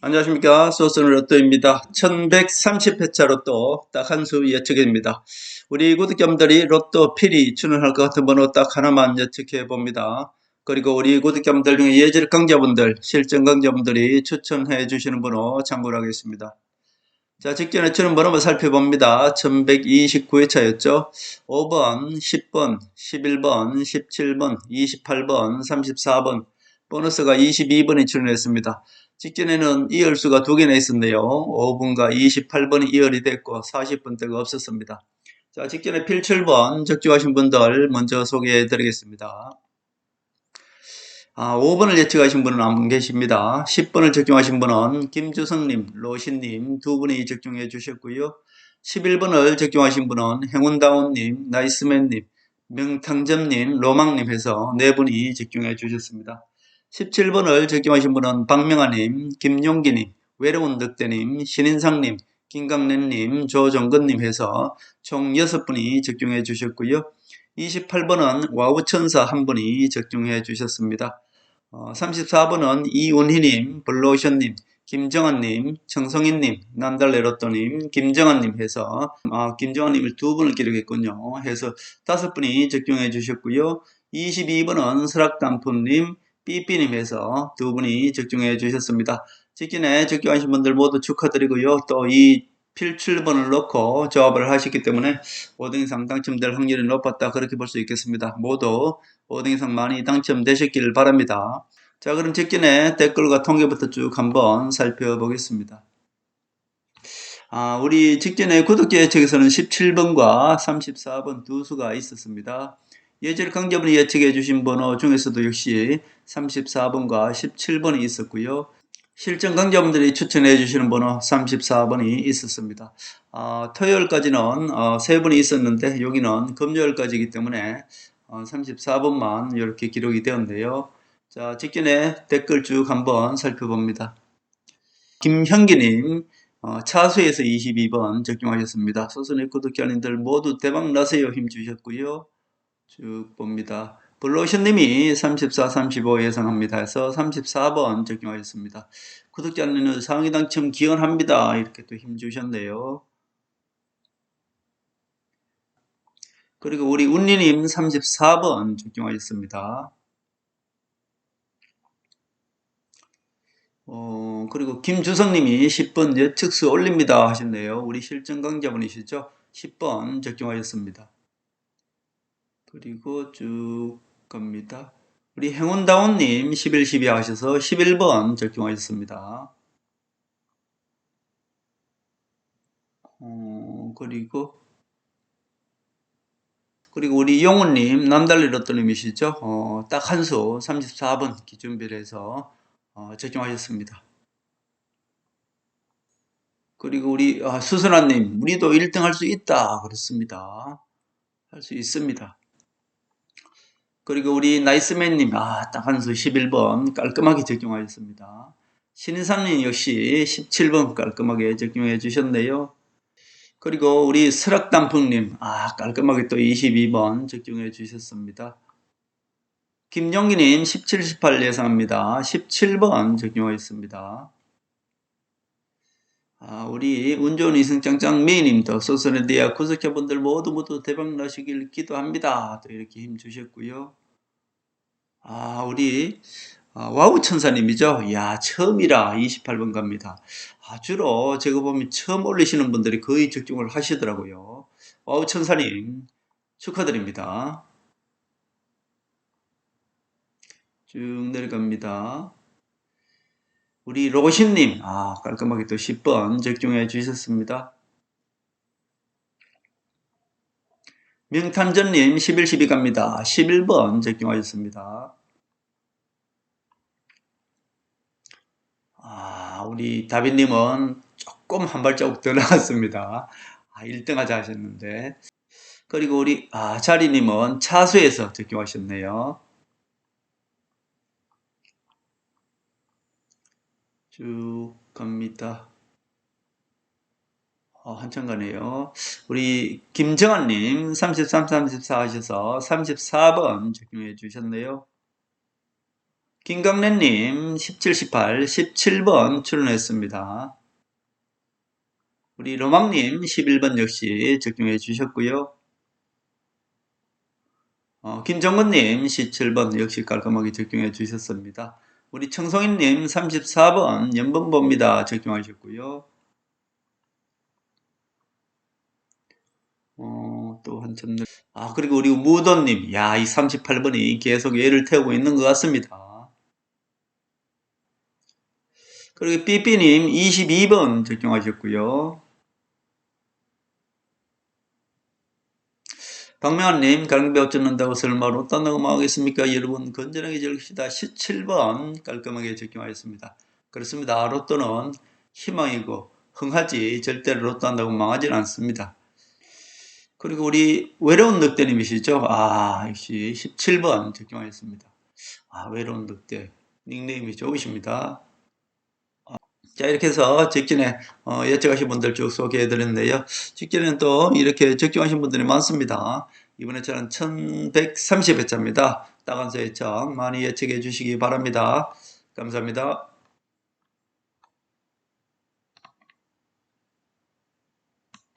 안녕하십니까. 소스는 로또입니다. 1130회차 로또 딱 한 수 예측입니다. 우리 구독자분들이 로또 필히 출연할 것 같은 번호 딱 하나만 예측해 봅니다. 그리고 우리 구독자분들 중에 예절 강자분들, 실전 강자분들이 추천해 주시는 번호 참고를 하겠습니다. 자, 직전에 치는 번호 한번 살펴봅니다. 1129회차였죠. 5번, 10번, 11번, 17번, 28번, 34번, 보너스가 22번이 출연했습니다. 직전에는 이열수가 두 개나 있었네요. 5번과 28번이 이열이 됐고 40번대가 없었습니다. 자, 직전에 필 7번 적중하신 분들 먼저 소개해 드리겠습니다. 아, 5번을 예측하신 분은 안 계십니다. 10번을 적중하신 분은 김주성님, 로신님 두 분이 적중해 주셨고요. 11번을 적중하신 분은 행운다운님, 나이스맨님, 명탕점님, 로망님 해서 네 분이 적중해 주셨습니다. 17번을 적중하신 분은 박명아님, 김용기님, 외로운 덕대님, 신인상님, 김강래님, 조정근님 해서 총 6분이 적중해 주셨고요. 28번은 와우천사 한 분이 적중해 주셨습니다. 어, 34번은 이운희님, 블루오션님, 김정환님, 정성인님, 난달레로또님, 김정환님 해서 아, 김정환님을 두 분을 기록했군요. 해서 다섯 분이 적중해 주셨고요. 22번은 설악단포님, 삐삐님에서 두 분이 적중해 주셨습니다. 직전에 적중하신 분들 모두 축하드리고요. 또 이 필출번을 넣고 조합을 하셨기 때문에 5등 이상 당첨될 확률이 높았다 그렇게 볼 수 있겠습니다. 모두 5등 이상 많이 당첨되셨기를 바랍니다. 자 그럼 직전에 댓글과 통계부터 쭉 한번 살펴보겠습니다. 아, 우리 직전에 구독자 예측에서는 17번과 34번 두 수가 있었습니다. 예절 강자분이 예측해 주신 번호 중에서도 역시 34번과 17번이 있었고요. 실전 강자분들이 추천해 주시는 번호 34번이 있었습니다. 어, 토요일까지는 어, 3분이 있었는데 여기는 금요일까지이기 때문에 어, 34번만 이렇게 기록이 되었는데요. 자, 직전에 댓글 쭉 한번 살펴봅니다. 김현기님, 어, 차수에서 22번 적중하셨습니다. 소선의 구독자님들 모두 대박 나세요 힘 주셨고요. 쭉 봅니다. 블로션님이 34, 35 예상합니다. 해서 34번 적용하셨습니다. 구독자님은 상위 당첨 기원합니다. 이렇게 또 힘주셨네요. 그리고 우리 운리님 34번 적용하셨습니다. 어, 그리고 김주성님이 10번 예측수 올립니다 하셨네요. 우리 실전 강자분이시죠? 10번 적용하셨습니다. 그리고 쭉 갑니다. 우리 행운다운님 11, 12 하셔서 11번 적용하셨습니다. 어, 그리고 그리고 우리 용우님 남달리 로또님이시죠? 어, 딱 한 수 34번 기준비를 해서 어, 적용하셨습니다. 그리고 우리 아, 수선아님 우리도 1등 할 수 있다 그렇습니다. 할 수 있습니다. 그리고 우리 나이스맨님, 아, 딱 한 수 11번 깔끔하게 적용하셨습니다. 신인상님 역시 17번 깔끔하게 적용해 주셨네요. 그리고 우리 설악단풍님, 아, 깔끔하게 또 22번 적용해 주셨습니다. 김용기님 17, 18 예상합니다. 17번 적용하셨습니다. 아, 우리 운 좋은 이승짱짱 메이님도 소선에대한 구독자분들 모두 모두 대박 나시길 기도합니다. 또 이렇게 힘 주셨고요. 아, 우리 아, 와우 천사님이죠. 야 처음이라 28번 갑니다. 아, 주로 제가 보면 처음 올리시는 분들이 거의 적중을 하시더라고요. 와우 천사님 축하드립니다. 쭉 내려갑니다. 우리 로신님, 아, 깔끔하게 또 10번 적중해 주셨습니다. 명탄전님 11, 12 갑니다. 11번 적중하셨습니다. 아, 우리 다빈님은 조금 한 발자국 더 나갔습니다. 아, 1등 하자 하셨는데. 그리고 우리, 아, 자리님은 차수에서 적중하셨네요. 쭉 갑니다. 어, 한참 가네요. 우리 김정환님 33, 34 하셔서 34번 적용해 주셨네요. 김강래님 17, 18, 17번 출연했습니다. 우리 로망님 11번 역시 적용해 주셨고요. 어, 김정근님 17번 역시 깔끔하게 적용해 주셨습니다. 우리 청송인님 34번 연번 봅니다. 적용하셨고요. 어, 또 한참 늘... 아, 그리고 우리 무도님. 야, 이 38번이 계속 얘를 태우고 있는 것 같습니다. 그리고 삐삐님 22번 적용하셨고요. 박명환님, 갈비 어쩌는다고 설마 로또 녹음하겠습니까? 여러분, 건전하게 적읍시다. 17번 깔끔하게 적용하였습니다. 그렇습니다. 로또는 희망이고 흥하지 절대로 로또 한다고 망하지는 않습니다. 그리고 우리 외로운 늑대님이시죠? 아, 역시 17번 적용하였습니다. 아, 외로운 늑대. 닉네임이 좋으십니다. 자, 이렇게 해서 직전에 어, 예측하신 분들 쭉 소개해 드렸는데요. 직전에는 또 이렇게 적중하신 분들이 많습니다. 이번에 저는 1130회차입니다. 따간서 예측 많이 예측해 주시기 바랍니다. 감사합니다.